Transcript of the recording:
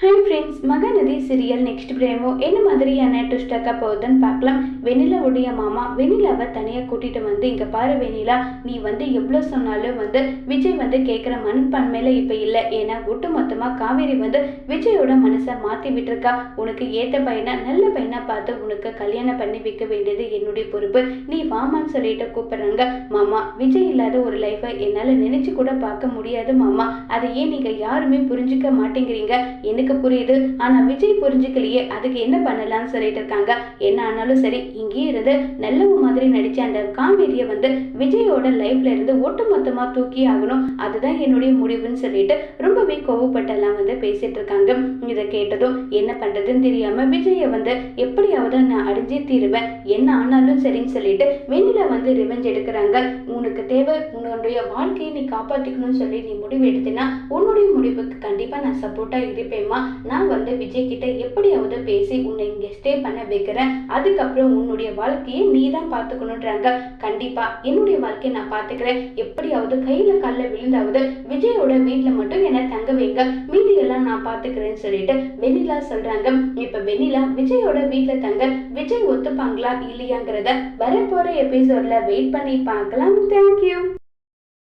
Hi friends Mahanadhi serial next promo என்ன மாதிரியான ட்விஸ்டாக்கா போகுதுன்னு பார்க்கலாம். வெண்ணிலாவுடைய மாமா வெண்ணிலாவை தனியாக கூட்டிகிட்டு வந்து இங்கே பாரு வெண்ணிலா நீ வந்து எவ்வளோ சொன்னாலும் வந்து விஜய் வந்து கேட்குற மண்பன்மையில் இப்போ இல்லை. ஏன்னா ஒட்டு மொத்தமாக காவேரி வந்து விஜயோட மனசை மாற்றி விட்டுருக்கா. உனக்கு ஏற்ற பையனை நல்ல பையனாக பார்த்து உனக்கு கல்யாணம் பண்ணி வைக்க வேண்டியது என்னுடைய பொறுப்பு. நீ வாமான்னு சொல்லிட்டு கூப்பிட்றாங்க. மாமா விஜய் இல்லாத ஒரு லைஃப்பை என்னால் நினச்சி கூட பார்க்க முடியாது மாமா. அதை ஏன் நீங்கள் யாருமே புரிஞ்சுக்க மாட்டேங்கிறீங்க? எனக்கு எனக்கு புரியுது. ஆனா விஜய் புரிஞ்சுக்கலையே. அதுக்கு என்ன பண்ணலாம்னு சொல்லிட்டு இருக்காங்க. என்ன ஆனாலும் சரி இங்கேயே இருந்து நல்லவ மாதிரி நடிச்ச அந்த காமெடியை வந்து விஜயோட லைஃப்ல இருந்து ஒட்டுமொத்தமா தூக்கி ஆகணும். அதுதான் என்னுடைய முடிவுன்னு சொல்லிட்டு ரொம்பவே கோவப்பட்டெல்லாம் வந்து பேசிட்டு இருக்காங்க. இதை கேட்டதும் என்ன பண்றதுன்னு தெரியாம விஜயை வந்து எப்படியாவது நான் அடிஞ்சே தீருவேன். என்ன ஆனாலும் சரின்னு சொல்லிட்டு வெண்ணில வந்து ரிவெஞ்ச் எடுக்கிறாங்க. உனக்கு தேவை உன்னுடைய வாழ்க்கையை நீ காப்பாத்திக்கணும்னு சொல்லி நீ முடிவு எடுத்தினா உன்னுடைய முடிவுக்கு கண்டிப்பா நான் சப்போர்ட்டா இருப்பேம்மா. நான் வந்து விஜய் கிட்ட எப்படியாவது பேசி உன்னை இங்கே ஸ்டே பண்ண வைக்கிறேன். அதுக்கப்புறம் உன்னுடைய வாழ்க்கையை நீ தான் பார்த்துக்கணுன்றாங்க கண்டிப்பா என்னுடைய வாழ்க்கையை நான் பார்த்துக்கிறேன். எப்படியாவது கையில கால்ல விழுந்தாவது விஜயோட வீட்டில் மட்டும் என்னை தங்க வைங்க. மீதி எல்லாம் நான் பார்த்துக்கிறேன்னு சொல்லிட்டு வெண்ணிலா சொல்றாங்க. இப்போ வெண்ணிலா விஜயோட வீட்டில் தங்க விஜய் ஒத்துப்பாங்களா இல்லையாங்கிறத வரப்போற எபிசோட்ல வெயிட் பண்ணி பார்க்கலாம். தேங்க்யூ